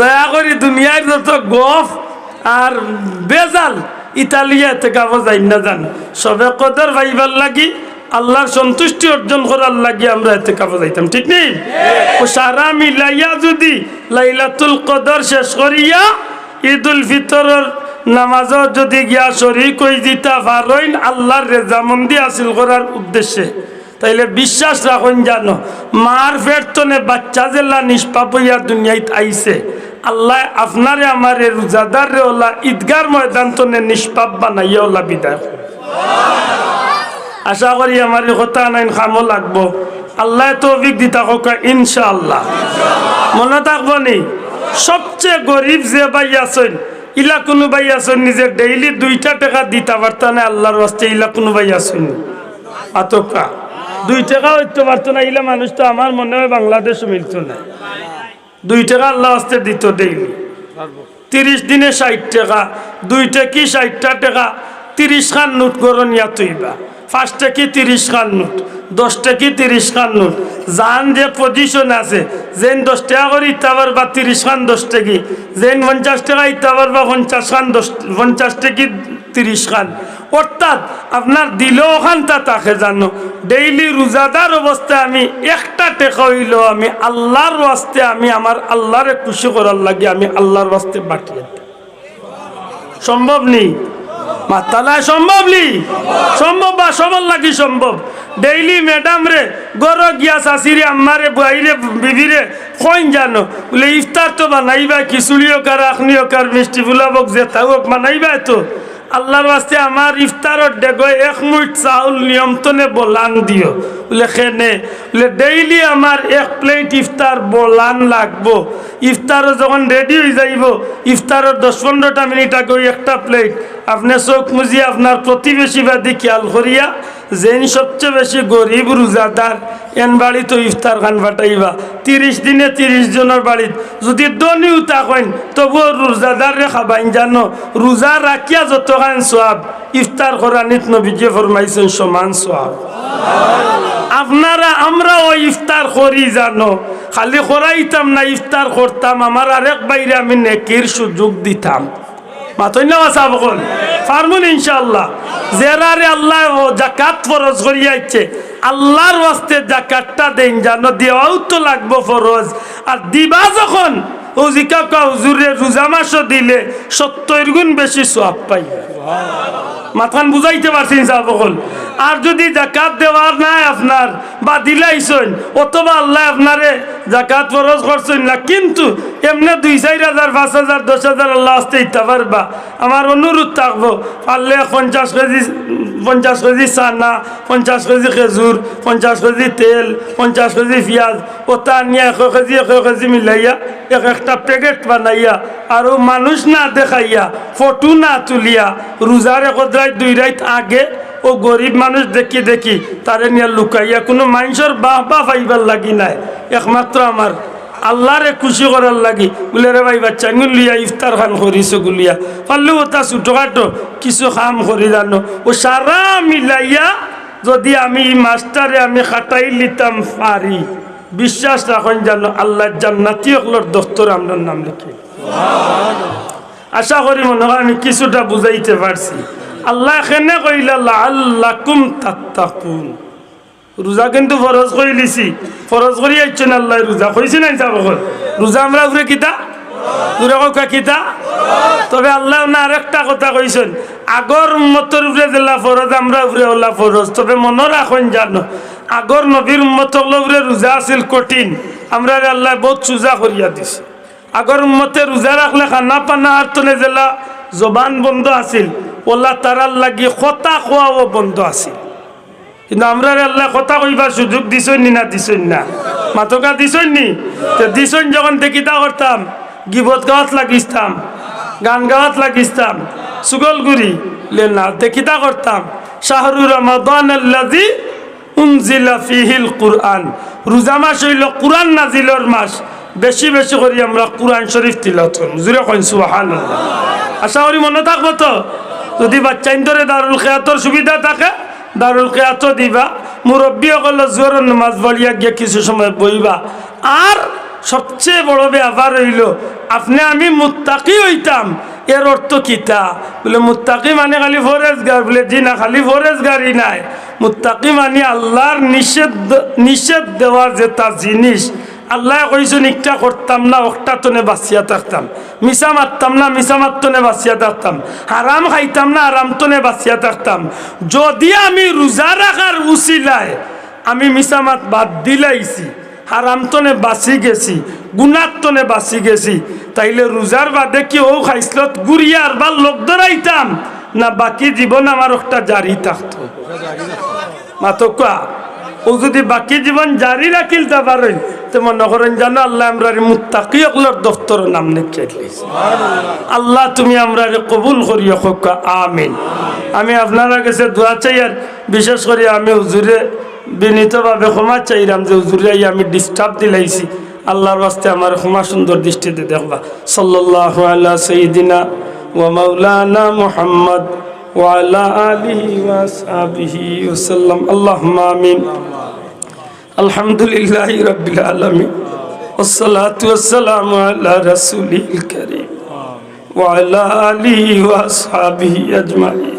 দয়া করি দুনিয়ার যত গফ আর বেজাল ইতালিয়া এতে কামো যাই না জানো সবে কদর ভাইবার লাগি আল্লাহর সন্তুষ্টি অর্জন করার লাগি আমরা এতে কাপড় যাইতাম ঠিক নেই? ও সারা মিলাইয়া যদি লাইলাতুল কদর শেষ করিয়া ঈদুল ফিতরের নামাজও যদি গিয়া শরিক হয়ে দিতা পারইন আল্লাহর রেজামন্দি হাসিল করার উদ্দেশ্যে। তাইলে বিশ্বাস রাখুন জানো মার ফেরতনে বাচ্চা জেলা নিষ্পাপ হইয়া দুনিয়াত আইছে। আল্লাহ আপনারে আমারে রোজাদার রে ওলা ঈদগার ময়দান তনে নিষ্পাপ বানাইয়া ওলা বিদায়। আশা করি আমার কথা নাইন খামো লাগবো। আল্লাহ তৌফিক দিতা হোক ইনশাআল্লাহ। মনে থাকব নি? সবচেয়ে গরিব যে ভাই আছেন, ইলা কোনো ভাই আছেন নিজে ডেইলি দুইটা টাকা দিতে পারত আল্লাহর রাস্তে ইলা কোনো ভাই আছেন। আতকা দুই টাকা হইতে পারতো না, ইলা মানুষ তো আমার মনে হয় বাংলাদেশ মিলতো না। দুই টাকা আল্লাহ রাস্তে দিত ডেইলি তিরিশ দিনে ষাট টাকা, দুইটা কি ষাটটা টাকা? তিরিশ খান নোট করো নিয়া তুইবা ফার্স্টে কি তিরিশ খান নোট? দশটা কি তিরিশ খান নোট? যান যে পজিশন আছে, যেন দশ টাকা করে ইত্যাবার বা তিরিশ খান দশ টাকি যেন পঞ্চাশ টাকা ইত্যাবার বা পঞ্চাশ খান দশ পঞ্চাশ টাকি তিরিশ খান। অর্থাৎ আপনার দিলেও খানটা তাকে জানো। ডেইলি রোজাদার অবস্থায় আমি একটা টেকা হইল আমি আল্লাহর ওয়াস্তে আমি আমার আল্লাহরে খুশি করার লাগে আমি আল্লাহর ওয়াস্তে বাটিয়ে। সম্ভব নেই মাতালায় সম্ভব নেই সম্ভব বা সবল লাগি সম্ভব? ডেইলি ম্যাডাম রে, গর গিয়া শাশিরে আম্মারে বাইরে বিবিরে, কইন জানো? বলে, ইফতার তো বানাইবা খিচুড়িও কার, আখনিও কার, মিষ্টি ফুলাবক যে তাওক বানাইবা তো। আল্লাহর বাস্তে আমার ইফতারত ডেগো এক মুঠ চাউল নিয়মতনে বলান দিও। বলে খেনে বলে, ডেইলি আমার এক প্লেট ইফতার বলান লাগবো। ইফতারও যখন রেডি হয়ে যাইব, ইফতারও দশ পনেরোটা মিনিট আগে একটা প্লেট। আপনি চোখ মুজি আপনার প্রতিবেশী বাদী খেয়াল করিয়া যেন সবচেয়ে বেশি গরিব রোজাদার, এন বাড়ি তো ইফতার খান ফাটাইবা। তিরিশ দিনে তিরিশ জনের বাড়িত। যদি দনিও থাকেন তবুও রে খাবাইন জানো, রোজা রাখিয়া যত খান সোয়াব ইফতার করা নিত নবীজে ফরমাইছেন সমান সোয়াব আপনারা আমরা ওই ইফতার করি জানো। খালি করাইতাম না, ইফতার করতাম। আমার আরেক বাইরে আমি নেকির সুযোগ দিতাম। না আসা বকল ফার্মুন ইনশাল্লাহ জেরারে আল্লাহ জাকাত ফরজ করিয়াইছে আল্লাহর ওয়াস্তে জাকাতটা দেন জানো দেওয়াও তো লাগবো ফরজ। আর দিবা যখন ও জিকা কা হুজুরে রোজা মাসও দিলে সত্তর গুণ বেশি সোয়াব পাইবে। মাথান বুঝাইতে পারছি সকল আর যদি জাকাত দেওয়ার নাই আপনার, বা দিলাইছেন, অথবা আল্লাহ আপনারে জাকাত ফরজ করছেন না, কিন্তু এমনি দুই, চার হাজার, পাঁচ হাজার, দশ হাজার আল্লাহ আসতে ইতে পারবা আমার অনুরোধ থাকব, পারলে পঞ্চাশ কেজি পঞ্চাশ কেজি চানা, পঞ্চাশ কেজি খেজুর, পঞ্চাশ কেজি তেল, পঞ্চাশ কেজি পেঁয়াজ, ওটা নিয়ে এশ কেজি এশ কেজি মিলাইয়া এক একটা প্যাকেট বানাইয়া। আর মানুষ না দেখাইয়া, ফটো না তুলিয়া রোজার একদ্রাই দুই রাত আগে, ও গরিব মানুষ দেখি দেখি তারে নিয়ে লুকাইয়া কোনো মানুষের বাহ বাহ পাইবার লাগি নাই। একমাত্র আমার আল্লাহরে খুশি করার লাগি। বলে, রে ভাই বাচ্চা, গুলিয়া, ইফতার খান করিছো গুলিয়া। পারলেও তা ছোটখাটো কিছু খাম করি জানো। ও সারা মিলাইয়া যদি আমি মাস্টারে আমি খাটাই লিতাম পারি। বিশ্বাস রাখেন জানো, আল্লাহ জান্নাতি অকলর দফতর আমরা নাম লিখি। আশা করি মনে হয় আমি কিছুটা বুঝাইতে পারছি। আল্লাহ এখানে কইলা আল্লাহ কুম তাত্তাকুন। রোজা কিন্তু ফরজ করে লিছি ফরজ করি আইছেন আল্লাহ রোজা। কইছি নাই চাব রোজা আমরা উপরে কিতা? দূরে কা কিতা? তবে আল্লাহ না আরেকটা কথা কইছেন, আগর উম্মতর উপরে জেলা ফরজ, আমরা উপরে ওলা ফরজ। তবে মনে রাখেন জানো, আগর নবীর উম্মতর উপরে রোজা আছিল কঠিন। আমরা আল্লাহ বহুত সুজা করিয়া দিছে। আগর উম্মতে রোজা রাখলে খানা পানা আর তলে জেলা জবান বন্ধ আছিল। ওলা তারার লাগি কথা খোয়াও বন্ধ আছিল। কিন্তু আমরা আল্লাহ কথা কইবার সুযোগ দিছই নি না দিছই না। মাতকা দিছই নি তো দিছই যখন দেখি তা করতাম? গিবত গাছ লাগিস্তাম, গান গাওয়াত লাগিস্তাম সুগলগুড়ি লে না দেখিতা করতাম? শাহরু রমাদান আল্লাজি উনজিলা ফিহিল কুরআন। রোজা মাস হইল কুরআন নাজিলর মাস। বেশি বেশি করি আমরা কুরআন শরীফ তিলত জুড়ে কইন, সুবহানাল্লাহ। আশা করি মনে থাকব তো? যদি বাচ্চা ইন্দরে দারুল খেয়াতর সুবিধা থাকে দারুল খেয়াত দিবা। মুরব্বী সকল জোর নামাজ বলিয়া গিয়ে কিছু সময় বইবা। আর সবচেয়ে বড় ব্যাপার হইল, আপনি আমি মুত্তাকি হইতাম। এর অর্থ কিতা বলে, মুত্তাকি মানে খালি ফরেজ গার বলে, জি না, খালি ফরেজ গাড়ি নাই। মুত্তাকি মানে আল্লাহর নিষেধ নিষেধ দেওয়ার যে তার জিনিস আল্লাহ কইছো নিকটা করতাম না অকটা তনে বাঁচিয়া থাকতাম। মিশা মারতাম না মিশা মারতনে বাঁচিয়া থাকতাম। হারাম খাইতাম না হারাম তনে বাঁচিয়া থাকতাম। যদি আমি রোজা রাখার উচিলায়, আমি মিশা মাত বাদ দিলাইছি। হারাম তনে বাঁচি গেছি গুণার তনে বাঁচি গেছি। তাইলে রোজার বাদে কি ও খাইছিল গুড়িয়ার বা লোক ধরাইতাম, না বাকি জীবন আমার একটা জারি থাকতো? মাতকা ও যদি বাকি জীবন জারি রাখিলতে পারেন তো মনে করেন জানো, আল্লাহ আমরা মুত্তাকি অকলর দফতর নাম লিখে আল্লাহ তুমি আমরা কবুল করিও হোক আমিন। আমি আপনারা কাছে দোয়া চাই আর বিশেষ করে আমি হুজুরে বিনীতভাবে ক্ষমা চাইলাম যে হুজুরে আমি ডিস্টার্ব দিলাইছি। আল্লাহর বাস্তে আমার ক্ষমা সুন্দর দৃষ্টিতে দেখবা। সাল্লাল্লাহু আলা সাইয়্যিদিনা ওয়া মাওলানা মুহাম্মদ وعلى آله وأصحابه وسلم. اللهم آمين. الحمد لله رب العالمين. والصلاة والسلام على رسوله الكريم. وعلى آله وأصحابه أجمعين.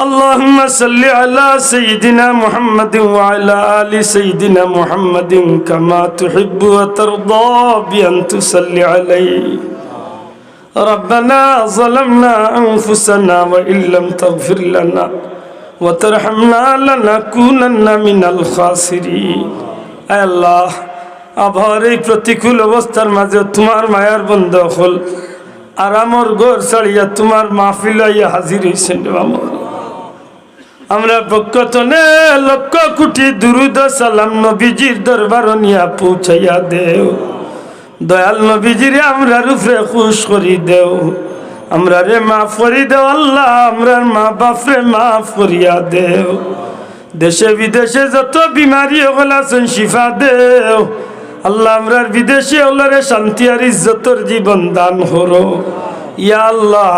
اللهم صل على سيدنا محمد وعلى آل سيدنا محمد كما تحب وترضى بأن تصلي عليه. ربنا ظلمنا أنفسنا وإن لم تغفر لنا وترحمنا لنكونن من الخاسرين আয় আল্লাহ আবহাওয়ার এই প্রতিকূল অবস্থার মাঝে তোমার মায়ার বন্ধ হল আরামর ঘর ছাড়িয়া তোমার মাহফিল আইয়া হাজির হয়েছেন রে বাবা। আমরা পক্ষতনে লক্ষ কোটি দুরুদ সালাম নবীজির দরবার নিয়া পৌঁছাইয়া দেও দয়াল নবীজিরে আমরা রূপে খুশ করি দেও। আমরা রে মাফ করি দেও আল্লাহ আমরার মা বাপরে মাফ করিয়া দেও। দেশে বিদেশে যত বিমারি ওগুলা আছেন, শিফা দেও। আল্লাহ আমরার বিদেশে ওলারে শান্তি আর ইজ্জতর জীবন দান হরো ইয়া আল্লাহ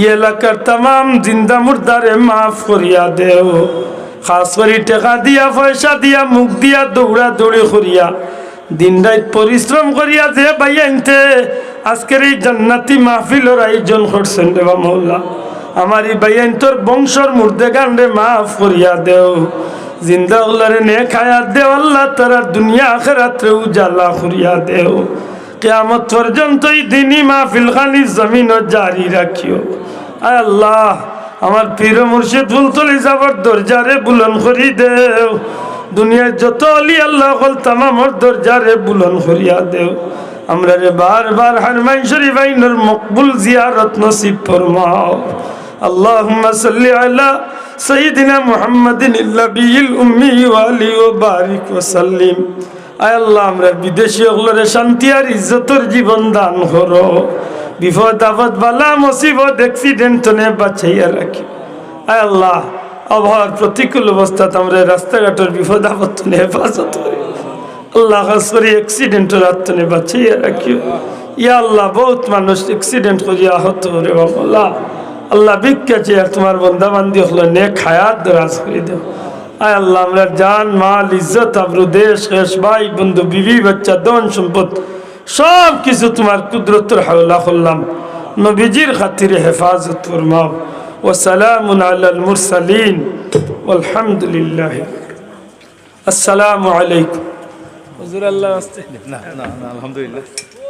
ই এলাকার তাম জিন্দা মুর্দারে মাফ করিয়া দেও। খাস করি টেকা দিয়া, পয়সা দিয়া, মুখ দিয়া দৌড়া দৌড়ি করিয়া দিন পরিশ্রম করিয়া যে ভাই আনতে আজকের এই জান্নাতি মাহফিলর আয়োজন করছেন রে বা মৌলা আমার এই ভাই তোর বংশর মুর্দে রে মাফ করিয়া দেও। জিন্দা উল্লারে নে খায়া দেও, আল্লাহ তারা দুনিয়া আখেরাত্রে উজালা করিয়া দেও। কেয়ামত পর্যন্ত এই দিনই মাহফিল খানি জমিন জারি রাখিও। আয় আল্লাহ, আমার পীর মুর্শিদ ফুলতলি যাবার দরজারে বুলন করি দেও। দুনিয়ার যত অলি আল্লাহ হল তামামর দরজারে বুলন করিয়া দেও আমরা রে বারবার হারমাই শরীফ আইনের মকবুল জিয়ারত নসিব ফরমাও اللهم صل على سيدنا محمد النبي الأمي وعلي وبارك وسلم আয় আল্লাহ আমরা বিদেশি ওগুলোরে শান্তি আর ইজ্জতর জীবন দান করো বিপদ আপদ বালা মুসিবত অ্যাক্সিডেন্ট নে বাঁচাইয়া রাখি আয় আল্লাহ আবহাওয়ার প্রতিকূল অবস্থাতে আমরা রাস্তাঘাটের বিপদ আপদ নে হেফাজত করি। আল্লাহ খাস করে অ্যাক্সিডেন্টের আত্মনে বাঁচাইয়া রাখিও। ইয়া আল্লাহ, বহুত মানুষ অ্যাক্সিডেন্ট করিয়া আহত রে বাবা আল্লাহ ভিক্ষা চেয়ে আর তোমার বন্ধা বান্ধি হলো নে খায়াত দরাজ করে দেও। আয় আল্লাহ, আমরা জান, মাল, ইজ্জত, আবরু, দেশ শেষ ভাই, বন্ধু, বিবি, বাচ্চা দন সম্পদ সব কিছু তোমার কুদরতের হাওলা করলাম। নবীজির খাতিরে হেফাজত ফরমাও। وسلام على المرسلين والحمد لله السلام عليكم হুজুর আল্লাহ আস্তে না না না আলহামদুলিল্লাহ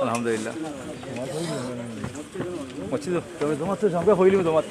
আলহামদুলিল্লাহ মসজিদ জমাত আমরা হইলি জমাত